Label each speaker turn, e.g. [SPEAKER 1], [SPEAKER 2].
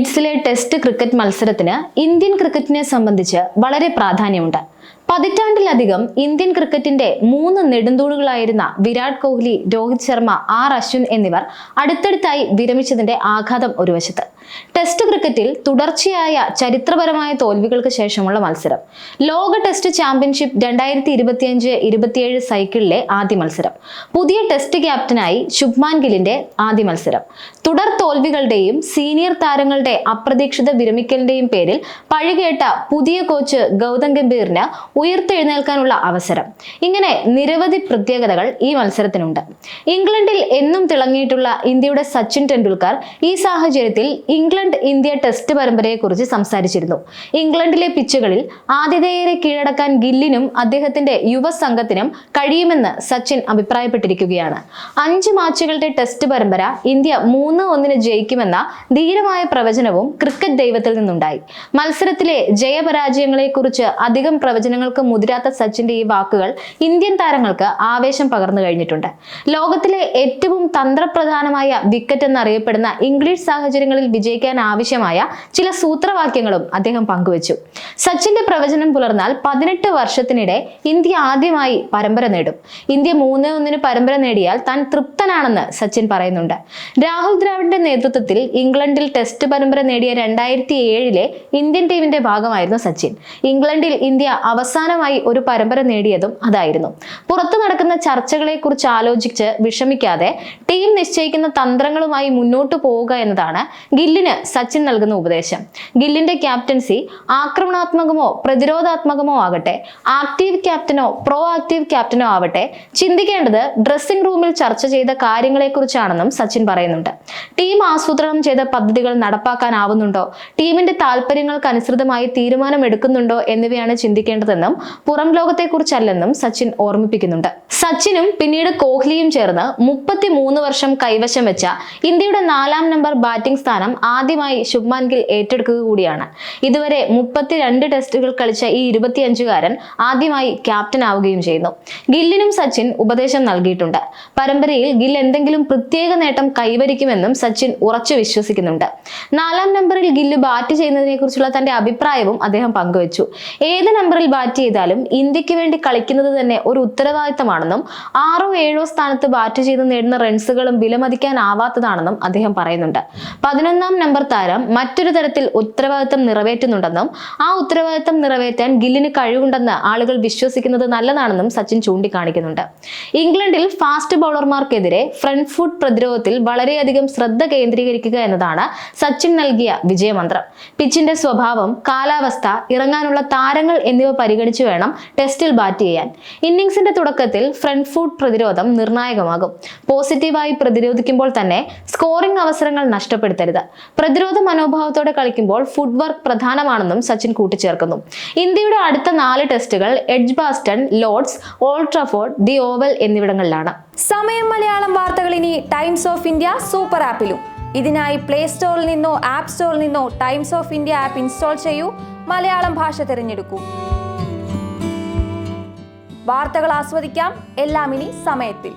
[SPEAKER 1] ലീഡ്സിലെ test cricket മത്സരത്തിന് Indian ക്രിക്കറ്റിനെ സംബന്ധിച്ച് വളരെ പ്രാധാന്യമുണ്ട്. പതിറ്റാണ്ടിലധികം ഇന്ത്യൻ ക്രിക്കറ്റിന്റെ മൂന്ന് നെടുന്തൂണുകളായിരുന്ന വിരാട് കോഹ്ലി രോഹിത് ശർമ്മ ആർ അശ്വിൻ എന്നിവർ അടുത്തടുത്തായി വിരമിച്ചതിന്റെ ആഘാതം ഒരു വശത്ത്. ടെസ്റ്റ് ക്രിക്കറ്റിൽ തുടർച്ചയായ ചരിത്രപരമായ തോൽവികൾക്ക് ശേഷമുള്ള മത്സരം. ലോക ടെസ്റ്റ് ചാമ്പ്യൻഷിപ്പ് രണ്ടായിരത്തി ഇരുപത്തിയഞ്ച് ഇരുപത്തിയേഴ് സൈക്കിളിലെ ആദ്യ മത്സരം. പുതിയ ടെസ്റ്റ് ക്യാപ്റ്റനായി ശുഭ്മാൻ ഗില്ലിന്റെ ആദ്യ മത്സരം. തുടർ തോൽവികളുടെയും സീനിയർ താരങ്ങളുടെ അപ്രതീക്ഷിത വിരമിക്കലിന്റെയും പേരിൽ പഴികേട്ട പുതിയ കോച്ച് ഗൗതം ഗംഭീറിന് ഉയർത്തെഴുന്നേൽക്കാനുള്ള അവസരം. ഇങ്ങനെ നിരവധി പ്രത്യേകതകൾ ഈ മത്സരത്തിനുണ്ട്. ഇംഗ്ലണ്ടിൽ എന്നും തിളങ്ങിയിട്ടുള്ള ഇന്ത്യയുടെ സച്ചിൻ ടെണ്ടുൽക്കർ ഈ സാഹചര്യത്തിൽ ഇംഗ്ലണ്ട് ഇന്ത്യ ടെസ്റ്റ് പരമ്പരയെക്കുറിച്ച് സംസാരിച്ചിരുന്നു. ഇംഗ്ലണ്ടിലെ പിച്ചുകളിൽ ആതിഥേയരെ കീഴടക്കാൻ ഗില്ലിനും അദ്ദേഹത്തിന്റെ യുവ സംഘത്തിനും കഴിയുമെന്ന് സച്ചിൻ അഭിപ്രായപ്പെട്ടിരിക്കുകയാണ്. അഞ്ച് മാച്ചുകളുടെ ടെസ്റ്റ് പരമ്പര ഇന്ത്യ മൂന്ന് ഒന്നിന് ജയിക്കുമെന്ന ധീരമായ പ്രവചനവും ക്രിക്കറ്റ് ദൈവത്തിൽ നിന്നുണ്ടായി. മത്സരത്തിലെ ജയപരാജയങ്ങളെക്കുറിച്ച് അധികം പ്രവചനങ്ങൾക്ക് മുതിരാത്ത സച്ചിന്റെ ഈ വാക്കുകൾ ഇന്ത്യൻ താരങ്ങൾക്ക് ആവേശം പകർന്നു കഴിഞ്ഞിട്ടുണ്ട്. ലോകത്തിലെ ഏറ്റവും തന്ത്രപ്രധാനമായ വിക്കറ്റ് എന്നറിയപ്പെടുന്ന ഇംഗ്ലീഷ് സാഹചര്യങ്ങളിൽ വിജയിക്കാൻ ആവശ്യമായ ചില സൂത്രവാക്യങ്ങളും അദ്ദേഹം പങ്കുവച്ചു. സച്ചിന്റെ പ്രവചനം പുലർന്നാൽ പതിനെട്ട് വർഷത്തിനിടെ ഇന്ത്യ ആദ്യമായി പരമ്പര നേടും. ഇന്ത്യ മൂന്ന് ഒന്നിന് പരമ്പര നേടിയാൽ താൻ തൃപ്തനാണെന്ന് സച്ചിൻ പറയുന്നുണ്ട്. രാഹുൽ ദ്രാവിഡിന്റെ നേതൃത്വത്തിൽ ഇംഗ്ലണ്ടിൽ ടെസ്റ്റ് പരമ്പര നേടിയ രണ്ടായിരത്തി ഏഴിലെ ഇന്ത്യൻ ടീമിന്റെ ഭാഗമായിരുന്നു സച്ചിൻ. ഇംഗ്ലണ്ടിൽ ഇന്ത്യ അവസാനമായി ഒരു പരമ്പര നേടിയതും അതായിരുന്നു. പുറത്തു നടക്കുന്ന ചർച്ചകളെ കുറിച്ച് ആലോചിച്ച് വിഷമിക്കാതെ ടീം നിശ്ചയിക്കുന്ന തന്ത്രങ്ങളുമായി മുന്നോട്ട് പോവുക എന്നതാണ് ഗില്ലിന് സച്ചിൻ നൽകുന്ന ഉപദേശം. ഗില്ലിന്റെ ക്യാപ്റ്റൻസി ആക്രമണാത്മകമോ പ്രതിരോധാത്മകമോ ആകട്ടെ ആക്റ്റീവ് ക്യാപ്റ്റനോ പ്രോ ആക്റ്റീവ് ക്യാപ്റ്റനോ ആവട്ടെ ചിന്തിക്കേണ്ടത് ഡ്രസ്സിംഗ് റൂമിൽ ചർച്ച ചെയ്ത കാര്യങ്ങളെക്കുറിച്ചാണെന്നും സച്ചിൻ പറയുന്നുണ്ട്. ടീം ആസൂത്രണം ചെയ്ത പദ്ധതികൾ നടപ്പാക്കാനാവുന്നുണ്ടോ? ടീമിന്റെ താല്പര്യങ്ങൾക്ക് അനുസൃതമായി തീരുമാനമെടുക്കുന്നുണ്ടോ എന്നിവയാണ് ചിന്തിക്കേണ്ടതെന്നും പുറം ലോകത്തെക്കുറിച്ചല്ലെന്നും സച്ചിൻ ഓർമ്മിപ്പിക്കുന്നുണ്ട്. സച്ചിനും പിന്നീട് കോഹ്ലിയും ചേർന്ന് മുപ്പത്തി മൂന്ന് വർഷം കൈവശം വെച്ച ഇന്ത്യയുടെ നാലാം നമ്പർ ബാറ്റിംഗ് സ്ഥാനം ആദ്യമായി ശുഭ്മാൻ ഗിൽ ഏറ്റെടുക്കുക കൂടിയാണ്. ഇതുവരെ മുപ്പത്തിരണ്ട് ടെസ്റ്റുകൾ കളിച്ച ഈ ഇരുപത്തിയഞ്ചുകാരൻ ആദ്യമായി ക്യാപ്റ്റൻ ആവുകയും ചെയ്യുന്നു. ഗില്ലിനും സച്ചിൻ ഉപദേശം നൽകിയിട്ടുണ്ട്. പരമ്പരയിൽ ഗിൽ എന്തെങ്കിലും പ്രത്യേക നേട്ടം കൈവരിക്കുമെന്നും സച്ചിൻ ഉറച്ചു വിശ്വസിക്കുന്നുണ്ട്. നാലാം നമ്പറിൽ ഗില്ല് ബാറ്റ് ചെയ്യുന്നതിനെ കുറിച്ചുള്ള തന്റെ അഭിപ്രായവും അദ്ദേഹം പങ്കുവച്ചു. ഏത് നമ്പറിൽ ബാറ്റ് ചെയ്താലും ഇന്ത്യയ്ക്ക് വേണ്ടി കളിക്കുന്നത് തന്നെ ഒരു ഉത്തരവാദിത്തമാണെന്നും ആറോ ഏഴോ സ്ഥാനത്ത് ബാറ്റ് ചെയ്ത് നേടുന്ന റൺസുകളും വിലമതിക്കാനാവാത്തതാണെന്നും അദ്ദേഹം പറയുന്നുണ്ട്. പതിനൊന്നാം നമ്പർ താരം മറ്റൊരു തരത്തിൽ ഉത്തരവാദിത്തം നിറവേറ്റുന്നുണ്ടെന്നും ആ ഉത്തരവാദിത്തം നിറവേറ്റാൻ ഗില്ലിന് കഴിവുണ്ടെന്ന് ആളുകൾ വിശ്വസിക്കുന്നത് നല്ലതാണെന്നും സച്ചിൻ ചൂണ്ടിക്കാണിക്കുന്നുണ്ട്. ഇംഗ്ലണ്ടിൽ ഫാസ്റ്റ് ബൗളർമാർക്കെതിരെ ഫ്രണ്ട് ഫുട്ട് പ്രതിരോധത്തിൽ വളരെയധികം ശ്രദ്ധ കേന്ദ്രീകരിക്കുക എന്നതാണ് സച്ചിൻ നൽകിയ വിജയമന്ത്രം. പിച്ചിന്റെ സ്വഭാവം കാലാവസ്ഥ ഇറങ്ങാനുള്ള താരങ്ങൾ എന്നിവ പരിഗണിച്ചു വേണം ടെസ്റ്റിൽ ബാറ്റ് ചെയ്യാൻ. ഇന്നിംഗ്സിന്റെ തുടക്കത്തിൽ ഫ്രണ്ട് ഫുട്ട് പ്രതിരോധം നിർണായകമാകും. പോസിറ്റീവായി പ്രതിരോധിക്കുമ്പോൾ തന്നെ സ്കോറിംഗ് അവസരങ്ങൾ നഷ്ടപ്പെടുത്തരുത്. പ്രതിരോധ മനോഭാവത്തോടെ കളിക്കുമ്പോൾ ഫുഡ് വർക്ക് പ്രധാനമാണെന്നും സച്ചിൻ കൂട്ടിച്ചേർക്കുന്നു. ഇന്ത്യയുടെ അടുത്ത നാല് ടെസ്റ്റുകൾ Edgbaston Lord's Old Trafford the Oval എന്നിവിടങ്ങളിലാണ്.
[SPEAKER 2] സമയം മലയാളം വാർത്തകൾ ഇനി ടൈംസ് ഓഫ് ഇന്ത്യ സൂപ്പർ ആപ്പിലും. ഇതിനായി പ്ലേ സ്റ്റോറിൽ നിന്നോ ആപ്പ് സ്റ്റോറിൽ നിന്നോ Times of India app install ചെയ്യൂ. മലയാളം ഭാഷ തിരഞ്ഞെടുക്കൂ. വാർത്തകൾ ആസ്വദിക്കാം. എല്ലാം ഇനി സമയത്തിൽ.